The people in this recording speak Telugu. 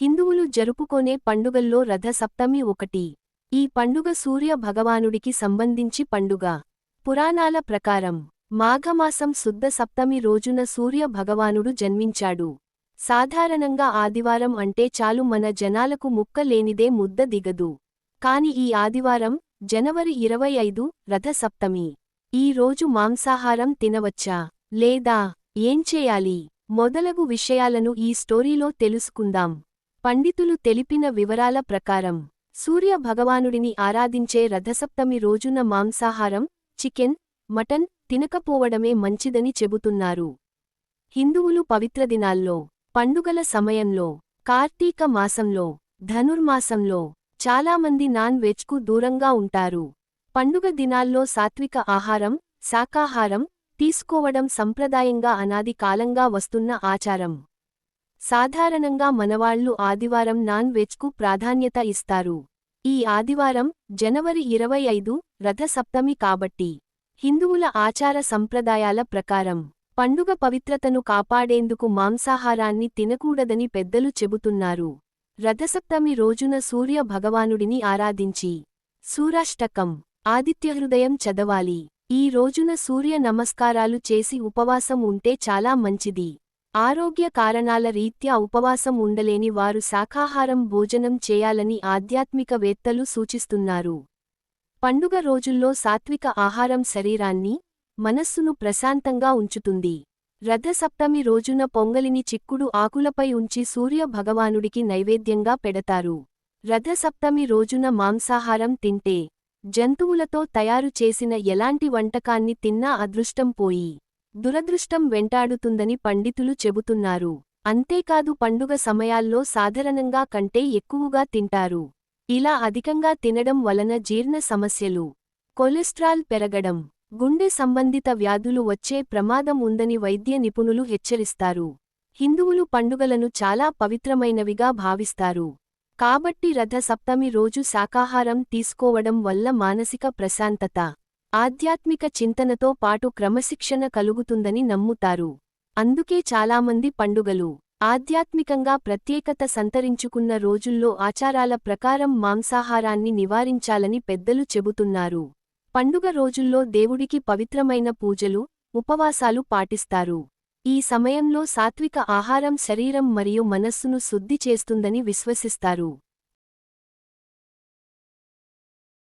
హిందువులు జరుపుకొనే పండుగల్లో రథ సప్తమి ఒకటి. ఈ పండుగ సూర్య భగవానుడికి సంబంధించి పండుగ. పురాణాల ప్రకారం మాఘమాసం శుద్ధ సప్తమి రోజున సూర్య భగవానుడు జన్మించాడు. సాధారణంగా ఆదివారం అంటే చాలు మన జనాలకు ముక్క లేనిదే ముద్ద దిగదు. కాని ఈ ఆదివారం జనవరి ఇరవై ఐదు రథ సప్తమి. ఈ రోజు మాంసాహారం తినవచ్చా? లేదా? ఏం చేయాలి? మొదలగు విషయాలను ఈ స్టోరీలో తెలుసుకుందాం. పండితులు తెలిపిన వివరాల ప్రకారం సూర్య భగవానుడిని ఆరాధించే రథసప్తమి రోజున మాంసాహారం చికెన్ మటన్ తినకపోవడమే మంచిదని చెబుతున్నారు. హిందువులు పవిత్ర దినాల్లో పండుగల సమయంలో కార్తీక మాసంలో ధనుర్మాసంలో చాలామంది నాన్ వెజ్కు దూరంగా ఉంటారు. పండుగ దినాల్లో సాత్విక ఆహారం శాకాహారం తీసుకోవడం సంప్రదాయంగా అనాది కాలంగా వస్తున్న ఆచారం. సాధారణంగా మనవాళ్ళు ఆదివారం నాన్ వెజ్కు ప్రాధాన్యత ఇస్తారు. ఈ ఆదివారం జనవరి ఇరవై ఐదు రథసప్తమి కాబట్టి హిందువుల ఆచార సంప్రదాయాల ప్రకారం పండుగ పవిత్రతను కాపాడేందుకు మాంసాహారాన్ని తినకూడదని పెద్దలు చెబుతున్నారు. రథసప్తమి రోజున సూర్య భగవానుడిని ఆరాధించి సూరాష్టకం ఆదిత్యహృదయం చదవాలి. ఈ రోజున సూర్య నమస్కారాలు చేసి ఉపవాసం ఉంటే చాలా మంచిది. ఆరోగ్య కారణాల రీత్యా ఉపవాసం ఉండలేని వారు శాఖాహారం భోజనం చేయాలని ఆధ్యాత్మికవేత్తలు సూచిస్తున్నారు. పండుగ రోజుల్లో సాత్విక ఆహారం శరీరాన్ని మనస్సును ప్రశాంతంగా ఉంచుతుంది. రథసప్తమి రోజున పొంగలిని చిక్కుడు ఆకులపై ఉంచి సూర్య భగవానుడికి నైవేద్యంగా పెడతారు. రథసప్తమి రోజున మాంసాహారం తింటే జంతువులతో తయారు చేసిన ఎలాంటి వంటకాన్ని తిన్నా అదృష్టం పోయి దురదృష్టం వెంటాడుతుందని పండితులు చెబుతున్నారు. అంతేకాదు పండుగ సమయాల్లో సాధారణంగా కంటే ఎక్కువగా తింటారు. ఇలా అధికంగా తినడం వలన జీర్ణ సమస్యలు కొలెస్ట్రాల్ పెరగడం గుండె సంబంధిత వ్యాధులు వచ్చే ప్రమాదం ఉందని వైద్య నిపుణులు హెచ్చరిస్తారు. హిందువులు పండుగలను చాలా పవిత్రమైనవిగా భావిస్తారు. కాబట్టి రథ సప్తమి రోజు శాకాహారం తీసుకోవడం వల్ల మానసిక ప్రశాంతత ఆధ్యాత్మిక చింతనతో పాటు క్రమశిక్షణ కలుగుతుందని నమ్ముతారు. అందుకే చాలామంది పండుగలు ఆధ్యాత్మికంగా ప్రత్యేకత సంతరించుకున్న రోజుల్లో ఆచారాల ప్రకారం మాంసాహారాన్ని నివారించాలని పెద్దలు చెబుతున్నారు. పండుగ రోజుల్లో దేవుడికి పవిత్రమైన పూజలు ఉపవాసాలు పాటిస్తారు. ఈ సమయంలో సాత్విక ఆహారం శరీరం మరియు మనస్సును శుద్ధి చేస్తుందని విశ్వసిస్తారు.